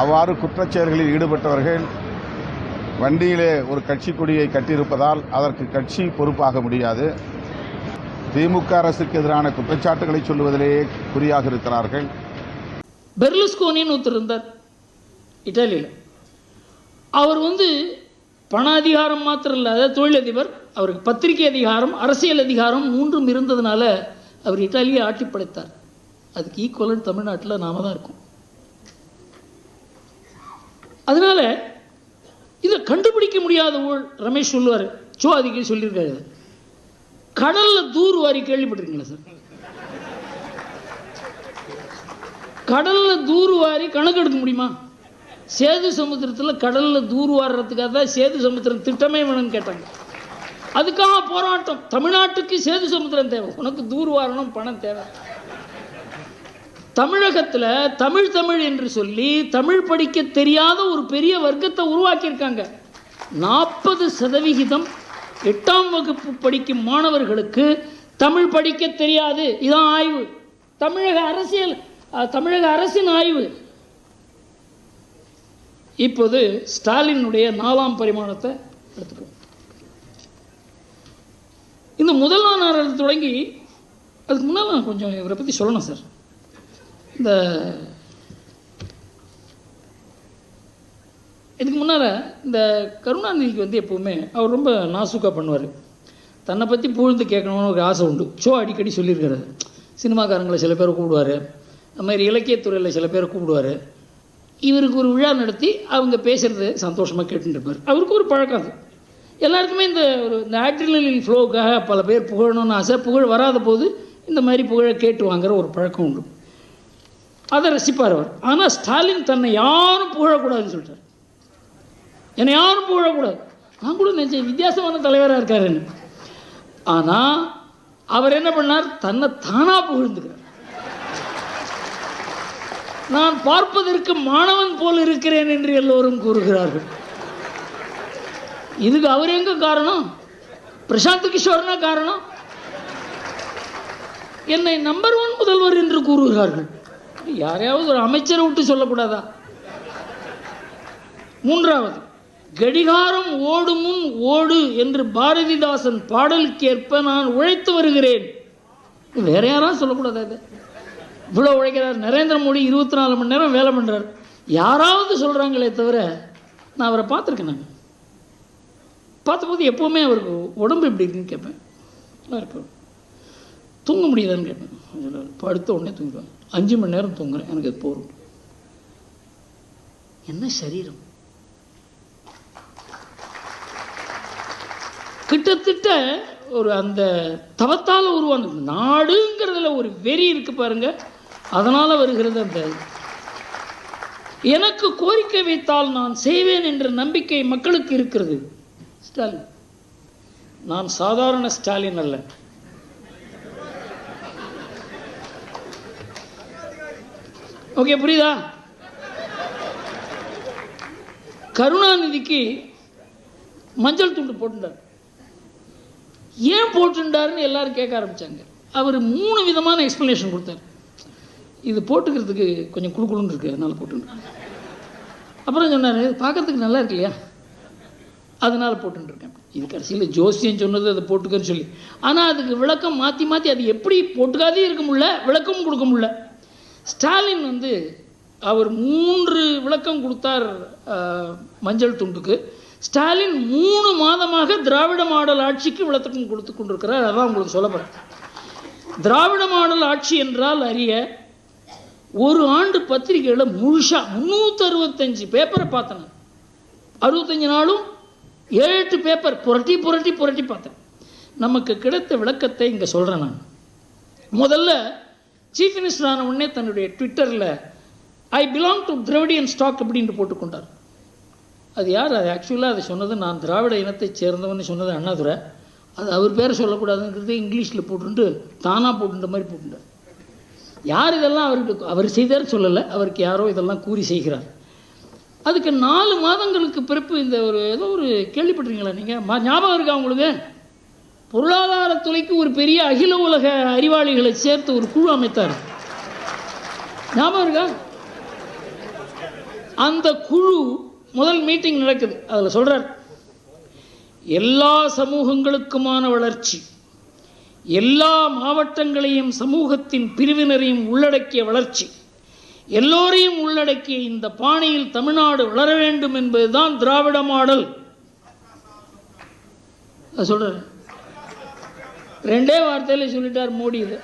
அவ்வாறு குற்றச்செயல்களில் ஈடுபட்டவர்கள் வண்டியிலே ஒரு கட்சி கொடியை கட்டியிருப்பதால் அதற்கு கட்சி பொறுப்பாக முடியாது. திமுக அரசுக்கு எதிரான குற்றச்சாட்டுகளை சொல்லுவதிலேயே குறியாக இருக்கிறார்கள். பெர்லுஸ்கோனின்னு ஒருத்தர் இருந்தார் இட்டாலியில். அவர் வந்து பண அதிகாரம் மாத்திரம் இல்லாத தொழிலதிபர். அவருக்கு பத்திரிகை அதிகாரம் அரசியல் அதிகாரம் மூன்றும் இருந்ததுனால அவர் இட்டாலியை ஆட்டி படைத்தார் அதுக்கு ஈக்குவலன் தமிழ்நாட்டில் நாம தான் இருக்கோம். அதனால இதை கண்டுபிடிக்க முடியாத ஊழ் ரமேஷ் சொல்லுவார். சோ அதிகம் சொல்லியிருக்காரு. கடல்ல தூர் வாரி கேள்விப்பட்டிருக்கீங்களா சார்? கடல்ல தூர் வாரி கணக்கு எடுக்க முடியுமா? சேது சமுத்திரத்தில் கடல்ல தூர் வாடுறதுக்காக தான் சேது சமுத்திரம் திட்டமே வேணும்னு கேட்டாங்க. அதுக்காக போராட்டம். தமிழ்நாட்டுக்கு சேது சமுத்திரம் தேவை. உனக்கு தூர் வாரணும் பணம் தேவை. தமிழகத்தில் தமிழ் தமிழ் என்று சொல்லி தமிழ் படிக்க தெரியாத ஒரு பெரிய வர்க்கத்தை உருவாக்கியிருக்காங்க. நாற்பது சதவிகிதம் எட்டாம் வகுப்பு படிக்கும் மாணவர்களுக்கு தமிழ் படிக்க தெரியாது. இதான் ஆய்வு. தமிழக அரசியல் தமிழக அரசின் ஆய்வு. இப்போது ஸ்டாலினுடைய நாலாம் பரிமாணத்தை எடுத்துக்கணும் இந்த முதலாம் நாள் தொடங்கி அதுக்கு முன்னால் நான் கொஞ்சம் இவரை பற்றி சொல்லணும் சார். இந்த இதுக்கு முன்னால் இந்த கருணாநிதிக்கு வந்து எப்போவுமே அவர் ரொம்ப நாசுக்காக பண்ணுவார். தன்னை பற்றி புகழ்ந்து கேட்கணும்னு ஒரு ஆசை உண்டு. ஷோ அடிக்கடி சொல்லியிருக்காரு. சினிமாக்காரங்களை சில பேர் கூப்பிடுவார். அது மாதிரி இலக்கியத்துறையில் சில பேரை கூப்பிடுவார். இவருக்கு ஒரு விழா நடத்தி அவங்க பேசுகிறது சந்தோஷமாக கேட்டுருப்பார் இருப்பார். அவருக்கு ஒரு பழக்கம் அது. எல்லாருக்குமே இந்த ஒரு இந்த ஆட்ரிலின் ஃப்ளோக்காக பல பேர் புகழணும்னு ஆசை. புகழ் வராத போது இந்த மாதிரி புகழை கேட்டு வாங்குற ஒரு பழக்கம் உண்டு. அதை ரசிப்பார் அவர். ஆனால் ஸ்டாலின் தன்னை யாரும் புகழக்கூடாதுன்னு சொல்லிட்டார். என்னை யாரும் புகழக்கூடாது. நான் கூட நினச்சேன் வித்தியாசமான தலைவராக இருக்காருன்னு. ஆனால் அவர் என்ன பண்ணார்? தன்னை தானாக புகழ்ந்துக்கிறார். நான் பார்ப்பதற்கு மாணவன் போல் இருக்கிறேன் என்று எல்லோரும் கூறுகிறார்கள். இதுக்கு அவர் எங்க காரணம்? பிரசாந்த் கிஷோர்னா காரணம்? என்னை நம்பர் ஒன் முதல்வர் என்று கூறுகிறார்கள். யாரையாவது ஒரு அமைச்சரை விட்டு சொல்லக்கூடாதா? மூன்றாவது கடிகாரம் ஓடும் முன் ஓடு என்று பாரதிதாசன் பாடலுக்கேற்ப நான் உழைத்து வருகிறேன். வேற யாராவது சொல்லக்கூடாதா இதை? இவ்வளோ உழைக்கிறார் நரேந்திர மோடி இருபத்தி நாலு மணி நேரம் வேலை பண்ணுறார் யாராவது சொல்கிறாங்களே தவிர நான் அவரை பார்த்துருக்கேன் நாங்கள் பார்த்தபோது எப்போவுமே அவருக்கு உடம்பு எப்படி இருக்குன்னு கேட்பேன். நல்லா இருக்கும் தூங்க முடியுதான்னு கேட்பேன். படுத்த உடனே தூங்குவேன் அஞ்சு மணி நேரம் தூங்குறேன். எனக்கு அது போதும். என்ன சரீரம்? கிட்டத்தட்ட ஒரு அந்த தவத்தால் உருவானது நாடுங்கிறதுல ஒரு வெறி இருக்கு பாருங்க. அதனால வருகிறது அந்த எனக்கு கோரிக்கை வைத்தால் நான் செய்வேன் என்ற நம்பிக்கை மக்களுக்கு இருக்கிறது. ஸ்டாலின். நான் சாதாரண ஸ்டாலின் அல்ல. ஓகே புரியுதா? கருணாநிதிக்கு மஞ்சள் துண்டு போட்டுட்டார் ஏன் போட்டுண்டாருன்னு எல்லாரும் கேட்க ஆரம்பிச்சாங்க. அவர் மூணு விதமான எக்ஸ்ப்ளனேஷன் கொடுத்தார். இது போட்டுக்கிறதுக்கு கொஞ்சம் குழுக்குழுன்னு இருக்கு அதனால போட்டுருக்கேன் அப்புறம் சொன்னார் பார்க்குறதுக்கு நல்லா இருக்கு இல்லையா? அதனால் போட்டுருக்கேன் இது கடைசியில் ஜோசியம் சொன்னது அதை போட்டுக்கன்னு சொல்லி. ஆனால் அதுக்கு விளக்கம் மாற்றி மாற்றி அது எப்படி போட்டுக்காதே இருக்க முடியல விளக்கமும் கொடுக்க முடியல. ஸ்டாலின் வந்து அவர் மூன்று விளக்கம் கொடுத்தார் மஞ்சள் துண்டுக்கு. ஸ்டாலின் மூணு மாதமாக திராவிட மாடல் ஆட்சிக்கு விளக்கம் கொடுத்து கொண்டிருக்கிறார். அதான் உங்களுக்கு சொல்ல போகிறேன் திராவிட மாடல் ஆட்சி என்றால் அறிய ஒரு ஆண்டு பத்திரிகையில் முழுசாக முந்நூற்றி அறுபத்தஞ்சு பேப்பரை பார்த்தேன். அறுபத்தஞ்சு நாளும் ஏழு எட்டு பேப்பர் புரட்டி புரட்டி புரட்டி பார்த்தேன். நமக்கு கிடைத்த விளக்கத்தை இங்கே சொல்கிறேன் நான். முதல்ல சீஃப் மினிஸ்டர் ஆன உடனே தன்னுடைய ட்விட்டரில் I belong to Dravidian stock அப்படின்ட்டு போட்டுக்கொண்டார். அது யார்? அது ஆக்சுவலாக அதை சொன்னது நான் திராவிட இனத்தை சேர்ந்தவன்னு சொன்னது அண்ணாதுரை. அது அவர் பேரை சொல்லக்கூடாதுங்கிறது இங்கிலீஷில் போட்டுட்டு தானாக போட்டுன்ற மாதிரி போட்டுட்டார். யார் இதெல்லாம் அவருக்கு அவர் செய்தார் சொல்லலை அவருக்கு யாரோ இதெல்லாம் கூறி செய்கிறார். அதுக்கு நாலு மாதங்களுக்கு பிறப்பு இந்த ஒரு ஏதோ ஒரு கேள்விப்பட்டிருக்கீங்களா நீங்கள் ஞாபகம் இருக்கா உங்களுக்கு? பொருளாதாரத்துறைக்கு ஒரு பெரிய அகில உலக அறிவாளிகளை சேர்த்து ஒரு குழு அமைத்தார். ஞாபகம் இருக்கா? அந்த குழு முதல் மீட்டிங் நடக்குது. அதில் சொல்கிறார் எல்லா சமூகங்களுக்குமான வளர்ச்சி எல்லா மாவட்டங்களையும் சமூகத்தின் பிரிவினரையும் உள்ளடக்கிய வளர்ச்சி எல்லோரையும் உள்ளடக்கிய இந்த பாணியில் தமிழ்நாடு வளர வேண்டும் என்பதுதான் திராவிட மாடல். சொல்கிறேன் ரெண்டே வார்த்தையில் சொல்லிட்டார் மோடி இது.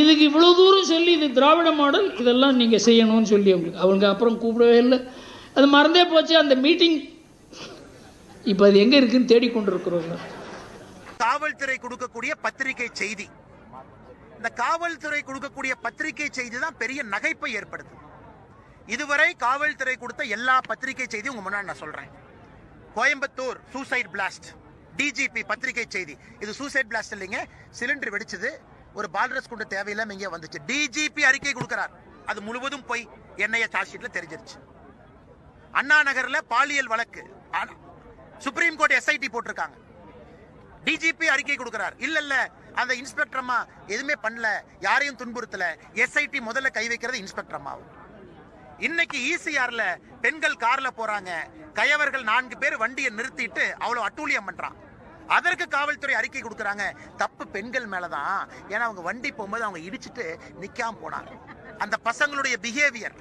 இதுக்கு இவ்வளோ தூரம் சொல்லி இது திராவிட மாடல் இதெல்லாம் நீங்கள் செய்யணும்னு சொல்லி அவங்களுக்கு. அவங்களுக்கு அப்புறம் கூப்பிடவே இல்லை. அது மறந்தே போச்சு. அந்த மீட்டிங் இப்போ அது எங்கே இருக்குன்னு தேடிக்கொண்டிருக்கிறோம் காவல்துறை கொடுக்கக்கூடிய பத்திரிகை செய்தி. இந்த காவல்துறை கொடுக்கக்கூடிய பத்திரிகை செய்தி தான் பெரிய நகைப்பை ஏற்படுத்தும். இதுவரை காவல்துறை கொடுத்த எல்லா பத்திரிகை செய்தியும் உங்க முன்னாடி நான் சொல்றேன். கோயம்புத்தூர் சூசைட் பிளாஸ்ட் டிஜிபி பத்திரிகை செய்தி. இது சூசைட் பிளாஸ்ட் இல்லைங்க. சிலிண்டர் வெடிச்சது. ஒரு பால்ரஸ் குண்டு தேவையில்லாம இங்கே வந்துச்சு. டிஜிபி அறிக்கை கொடுக்கிறார். அது முழுவதும் போய் என்ஐஏ சார்ஜ் ஷீட்ல தெரிஞ்சிருச்சு. அண்ணா நகர்ல பாலியல் வழக்கு. சுப்ரீம் கோர்ட் எஸ்ஐடி போட்டிருக்காங்க. டிஜிபி அறிக்கை கொடுக்கிறார். இல்ல இல்ல. அந்த இன்ஸ்பெக்டர் அம்மா எதுவுமே பண்ணல. யாரையும் துன்புறுத்தல. எஸ்ஐடி முதல்ல கை வைக்கிறது இன்ஸ்பெக்டர் அம்மாவும். இன்னைக்கு ஈசிஆர்ல பெண்கள் கார்ல போறாங்க. கயவர்கள் நான்கு பேர் வண்டியை நிறுத்திட்டு அவ்வளவு அட்டூழியம் பண்றான். அதற்கு காவல்துறை அறிக்கை கொடுக்குறாங்க. தப்பு பெண்கள் மேலதான். ஏன்னா அவங்க வண்டி போகும்போது அவங்க இடிச்சிட்டு நிக்காம போனாங்க. அந்த பசங்களுடைய பிஹேவியர்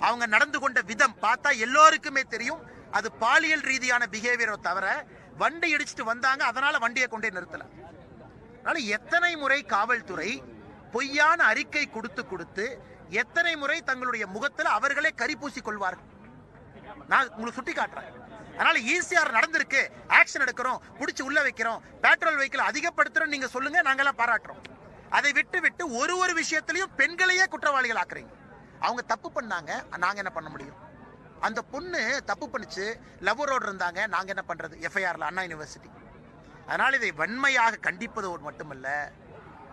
அவங்க நடந்து கொண்ட விதம் பார்த்தா எல்லோருக்குமே தெரியும். அது பாலியல் ரீதியான பிஹேவியரை தவிர வண்டி இடிச்சிட்டு வந்தாங்க அதனால வண்டியை கொண்டே நிறுத்தல. அதனால எத்தனை முறை காவல்துறை பொய்யான அறிக்கை கொடுத்து கொடுத்து எத்தனை முறை தங்களுடைய முகத்துல அவர்களே கரி பூசி கொள்வார்கள். நான் உங்களுக்கு சுட்டி காட்டுறேன் அதனால ஈஸியாக நடந்திருக்கு. ஆக்ஷன் எடுக்கிறோம். பிடிச்சி உள்ள வைக்கிறோம். பெட்ரோல் வெஹிக்கிள் அதிகப்படுத்துறோம் நீங்க சொல்லுங்க நாங்களாம் பாராட்டுறோம். அதை விட்டு விட்டு ஒரு ஒரு விஷயத்திலையும் பெண்களையே குற்றவாளிகள் ஆக்குறீங்க. அவங்க தப்பு பண்ணாங்க நாங்க என்ன பண்ண முடியும்? அந்த பொண்ணு தப்பு பண்ணிச்சு லவரோடு இருந்தாங்க நாங்க என்ன பண்றது? எஃப்ஐஆர்ல அண்ணா யூனிவர்சிட்டி அதனால் இதை வன்மையாக கண்டிப்பது மட்டுமல்ல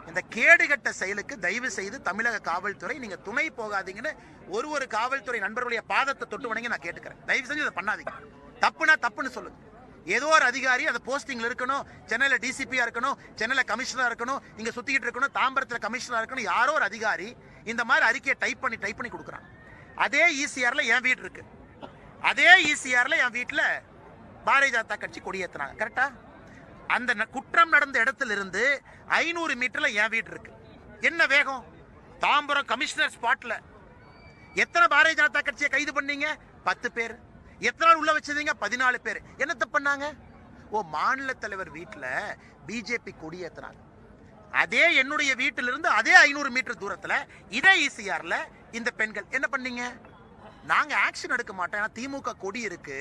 இந்த கேடுகட்ட செயலுக்கு தயவு செய்து தமிழக காவல்துறை நீங்க துணை போகாதீங்கன்னு ஒரு ஒரு காவல்துறை நண்பர்களுடைய பாதத்தை தொட்டு வணங்கி நான் கேட்டுக்கிறேன். தயவு செஞ்சு இதை பண்ணாதீங்க. தப்புனா தப்புன்னு சொல்லுங்க ஏதோ ஒரு அதிகாரி அந்த போஸ்டிங்ல இருக்கணும் சென்னையில டிசிபியா இருக்கணும் சென்னையில கமிஷனரா இருக்கணும் இங்க சுத்திக்கிட்டு இருக்கணும் தாம்பரத்துல கமிஷனரா இருக்கணும் யாரோ ஒரு அதிகாரி இந்த மாதிரி அறிக்கையை டைப் பண்ணி டைப் பண்ணி கொடுக்குறான். அதே ஈசிஆர்ல என் வீடு இருக்கு. அதே ஈசிஆர்ல என் வீட்டில் பாரதிய ஜனதா கட்சி கொடியேற்றினாங்க கரெக்டா அந்த ந- குற்றம் நடந்த இடத்துல இருந்து ஐநூறு மீட்டர்ல என் வீடு இருக்கு. என்ன வேகம்? தாம்பரம் கமிஷனர் ஸ்பாட்ல எத்தனை பாரதிய ஜனதா கட்சியை கைது பண்ணீங்க? பத்து பேர். எத்தனை நாள் உள்ள வச்சிருந்தீங்க? பதினாலு பேர். என்னத்த பண்ணாங்க? ஓ மாநில தலைவர் வீட்டில் பிஜேபி கொடியேத்துனாங்க அதே என்னுடைய வீட்டிலிருந்து அதே ஐநூறு மீட்டர் தூரத்தில் இதே ஈசிஆர்ல இந்த பெண்கள். என்ன பண்ணீங்க? நாங்கள் ஆக்ஷன் எடுக்க மாட்டோம். ஏன்னா திமுக கொடி இருக்கு.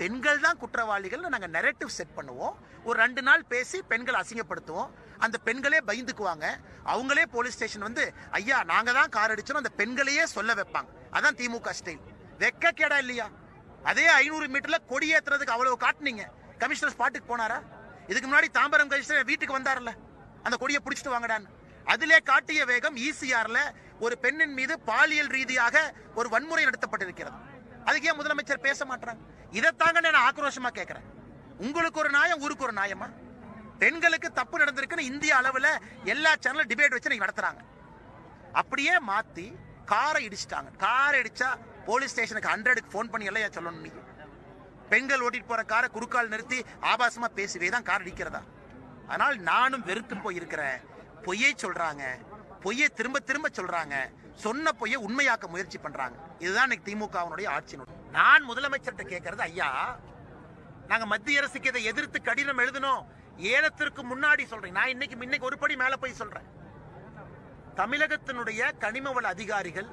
பெண்கள் தான் குற்றவாளிகள்னு நாங்கள் நெரட்டிவ் செட் பண்ணுவோம். ஒரு ரெண்டு நாள் பேசி பெண்கள் அசிங்கப்படுத்துவோம். அந்த பெண்களே பயந்துக்குவாங்க. அவங்களே போலீஸ் ஸ்டேஷன் வந்து ஐயா நாங்கள் தான் கார் அடிச்சோம் அந்த பெண்களையே சொல்ல வைப்பாங்க. அதான் திமுக ஸ்டைல் வெக்க கேடா இல்லையா? அதே ஐநூறு மீட்டர்ல கொடி ஏத்துறதுக்கு அவ்வளவு காட்டுனீங்க. கமிஷனர் ஸ்பாட்டுக்கு போனாரா? இதுக்கு முன்னாடி தாம்பரம் கமிஷனர் வீட்டுக்கு வந்தார்ல அந்த கொடியை பிடிச்சிட்டு வாங்கடான்னு. அதிலே காட்டிய வேகம் ஈசிஆர்ல ஒரு பெண்ணின் மீது பாலியல் ரீதியாக ஒரு வன்முறை நடத்தப்பட்டிருக்கிறது. அதுக்கு ஏன் முதலமைச்சர் பேச மாட்டாங்க இதைத்தாங்க நான் ஆக்ரோஷமா கேட்கிறேன் உங்களுக்கு ஒரு நியாயம் ஊருக்கு ஒரு நியாயமா? பெண்களுக்கு தப்பு நடந்திருக்குன்னு இந்திய அளவில் எல்லா சேனலும் டிபேட் வச்சு நீங்க நடத்துறாங்க. அப்படியே மாற்றி காரை இடிச்சிட்டாங்க. காரை இடிச்சா போலீஸ் ஸ்டேஷனுக்கு ஹண்ட்ரடுக்கு ஃபோன் பண்ணி எல்லாம் ஏன் சொல்லணும் நீங்க பெண்கள் ஓட்டிட்டு போற காரை குறுக்கால் நிறுத்தி ஆபாசமா பேசுவே தான் கார் அடிக்கிறதா ஆனால் நானும் வெறுத்து போயிருக்கிறேன். பொய்யை சொல்றாங்க. பொய்யை திரும்ப திரும்ப சொல்றாங்க. சொன்ன பொய்யை உண்மையாக்க முயற்சி பண்றாங்க. இதுதான் இன்னைக்கு திமுகவினுடைய ஆட்சியினுடைய நான் முதலமைச்சர்கிட்ட கேட்கறது ஐயா நாங்க மத்திய அரசுக்கு இதை எதிர்த்து கடிதம் எழுதணும். ஏலத்திற்கு முன்னாடி சொல்றேன். நான் இன்னைக்கு இன்னைக்கு ஒரு படி மேல போய் சொல்றேன். தமிழகத்தினுடைய கனிம வள அதிகாரிகள்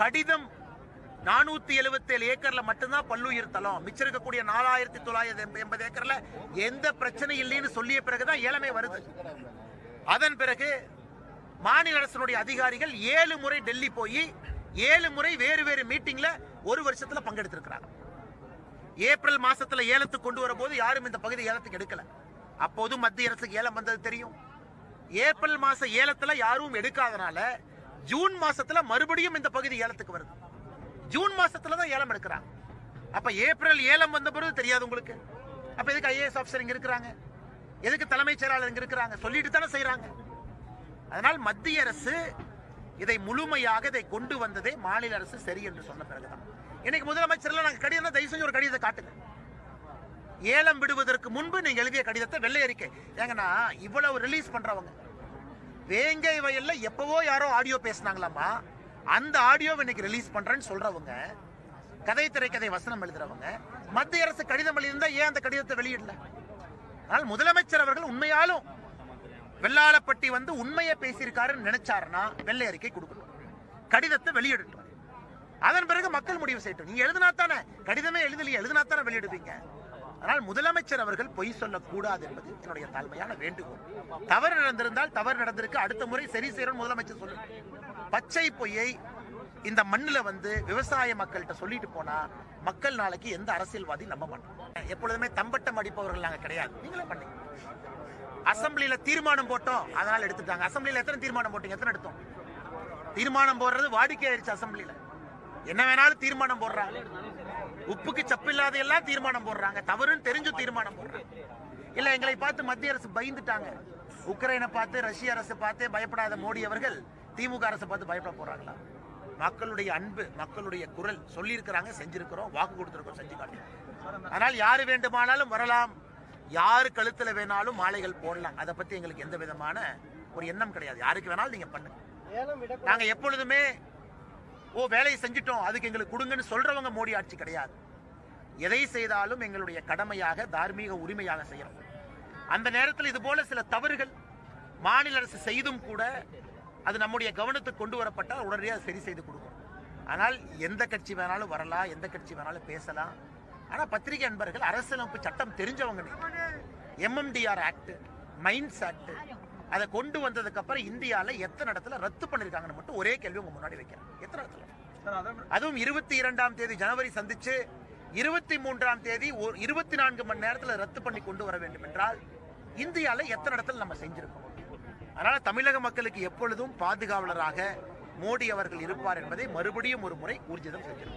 கடிதம் நானூத்தி எழுபத்தி ஏழு ஏக்கர்ல மட்டும்தான் பல்லுயிர் தளம். மிச்சம் இருக்கக்கூடிய நாலாயிரத்தி தொள்ளாயிரத்தி எண்பது ஏக்கர்ல எந்த பிரச்சனை இல்லைன்னு சொல்லிய பிறகுதான் ஏலமே வருது. அதன் பிறகு மாநில அரசனுடைய அதிகாரிகள் ஏழு முறை டெல்லி போய் ஏழு முறை வேறு வேறு மீட்டிங்ல ஒரு வருஷத்துல பங்கெடுத்திருக்கிறாங்க. ஏப்ரல் மாசத்துல ஏலத்துக்கு கொண்டு வரும்போது யாரும் இந்த பகுதி ஏலத்துக்கு எடுக்கல. அப்போது மத்திய அரசுக்கு ஏலம் வந்தது தெரியும். ஏப்ரல் மாச ஏலத்துல யாரும் எடுக்காதனால ஜூன் மாசத்துல மறுபடியும் இந்த பகுதி ஏலத்துக்கு வருது. ஜூன் மாசத்துல தான் ஏலம் எடுக்கிறாங்க. அப்ப ஏப்ரல் ஏலம் வந்த பிறகு தெரியாது உங்களுக்கு. அப்ப எதுக்கு ஐஏஎஸ் ஆஃபீஸர் இங்க இருக்கிறாங்க? எதுக்கு தலைமைச் செயலாளர் இங்க இருக்கிறாங்க? சொல்லிட்டு தானே செய்யறாங்க அதனால் மத்திய அரசு இதை முழுமையாக இதை கொண்டு வந்ததே மாநில அரசு சரி என்று சொன்ன பிறகுதான். இன்னைக்கு முதலமைச்சர்ல நாங்க கடிதம் தயவு செஞ்சு ஒரு கடிதத்தை காட்டுங்க. ஏலம் விடுவதற்கு முன்பு நீங்கள் எழுதிய கடிதத்தை வெள்ளை அறிக்கை. ஏங்கன்னா இவ்வளவு ரிலீஸ் பண்ணுறவங்க வேங்கை வயலில் எப்போவோ யாரோ ஆடியோ பேசினாங்களாமா அந்த ஆடியோவை இன்னைக்கு ரிலீஸ் பண்ணுறேன்னு சொல்கிறவங்க கதை திரைக்கதை வசனம் எழுதுறவங்க மத்திய அரசு கடிதம் எழுதியிருந்தா ஏன் அந்த கடிதத்தை வெளியிடல? ஆனால் முதலமைச்சர் அவர்கள் உண்மையாலும் வெள்ளாளப்பட்டி வந்து உண்மையை பேசியிருக்காருன்னு நினைச்சாருன்னா வெள்ளை அறிக்கை கொடுக்கணும். கடிதத்தை வெளியிடட்டும். அதன் பிறகு மக்கள் முடிவு செய்யட்டும். நீங்க எழுதினா தானே கடிதமே எழுதலையே எழுதினா தானே வெளியிடுவீங்க. ஆனால் முதலமைச்சர் அவர்கள் பொய் சொல்லக்கூடாது என்பது என்னுடைய தாழ்மையான வேண்டுகோள். தவறு நடந்திருந்தால் தவறு நடந்திருக்கு. அடுத்த முறை சரி செய்யணும் முதலமைச்சர் சொல்லு பச்சை பொய்யை இந்த மண்ணுல வந்து விவசாய மக்கள்கிட்ட சொல்லிட்டு போனா மக்கள் நாளைக்கு எந்த அரசியல்வாதி நம்ப மாட்டோம் எப்பொழுதுமே தம்பட்டம் அடிப்பவர்கள் நாங்க கிடையாது. நீங்களே பண்ணீங்க. அசம்பிளியில தீர்மானம் போட்டோம். அதனால எடுத்துட்டாங்க. அசம்பிளியில எத்தனை தீர்மானம் போட்டீங்க? எத்தனை எடுத்தோம்? தீர்மானம் போடுறது வாடிக்கை ஆயிடுச்சு அசம்பிளியில. என்ன வேணாலும் தீர்மானம் போடுறாங்க. உப்புக்கு சப்பில்லாத எல்லாம் தீர்மானம் போடுறாங்க. தவறுன்னு தெரிஞ்சு தீர்மானம் போடுறாங்க. இல்ல எங்களை பார்த்து மத்திய அரசு பயந்துட்டாங்க. உக்ரைனை பார்த்து ரஷ்ய அரசு பார்த்து பயப்படாத மோடி அவர்கள் திமுக அரசை பார்த்து பயப்பட போறாங்களா? மக்களுடைய அன்பு மக்களுடைய குரல் சொல்லியிருக்கிறாங்க செஞ்சிருக்கிறோம் வாக்கு கொடுத்திருக்கோம் செஞ்சு காட்டுறோம். ஆனால் யாரு வேண்டுமானாலும் வரலாம். யாரு கழுத்துல வேணாலும் மாலைகள் போடலாம். அதை பத்தி எங்களுக்கு எந்த விதமான ஒரு எண்ணம் கிடையாது. யாருக்கு வேணாலும் நீங்க பண்ணுங்க. நாங்க எப்பொழுதுமே ஓ வேலையை செஞ்சிட்டோம் அதுக்கு எங்களுக்கு கொடுங்கன்னு சொல்றவங்க மோடி ஆட்சி கிடையாது. எதை செய்தாலும் எங்களுடைய கடமையாக தார்மீக உரிமையாக செய்யறோம். அந்த நேரத்தில் இது போல சில தவறுகள் மாநில அரசு செய்தும் கூட அது நம்முடைய கவனத்துக்கு கொண்டு வரப்பட்டால் உடனடியாக சரி செய்து கொடுக்கும். ஆனால் எந்த கட்சி வேணாலும் வரலாம் எந்த கட்சி வேணாலும் பேசலாம். ஆனால் பத்திரிகை அன்பர்கள் அரசியலமைப்பு சட்டம் தெரிஞ்சவங்க எம்எம்டிஆர் ஆக்ட் மைன்ஸ் ஆக்ட் அதை கொண்டு வந்ததுக்கு அப்புறம் இந்தியால எத்தனை இடத்துல ரத்து பண்ணிருக்காங்கன்னு மட்டும் ஒரே கேள்வி உங்க முன்னாடி வைக்கிறேன். எத்தனை இடத்துல? அதுவும் இருபத்தி இரண்டாம் தேதி ஜனவரி சந்திச்சு இருபத்தி மூன்றாம் தேதி இருபத்தி நான்கு மணி நேரத்துல ரத்து பண்ணி கொண்டு வர வேண்டும் என்றால் இந்தியால எத்தனை இடத்துல நம்ம செஞ்சிருக்கோம்? அதனால தமிழக மக்களுக்கு எப்பொழுதும் பாதுகாவலராக மோடி அவர்கள் இருப்பார் என்பதை மறுபடியும் ஒரு முறை ஊர்ஜிதம் செஞ்சிருக்கோம்.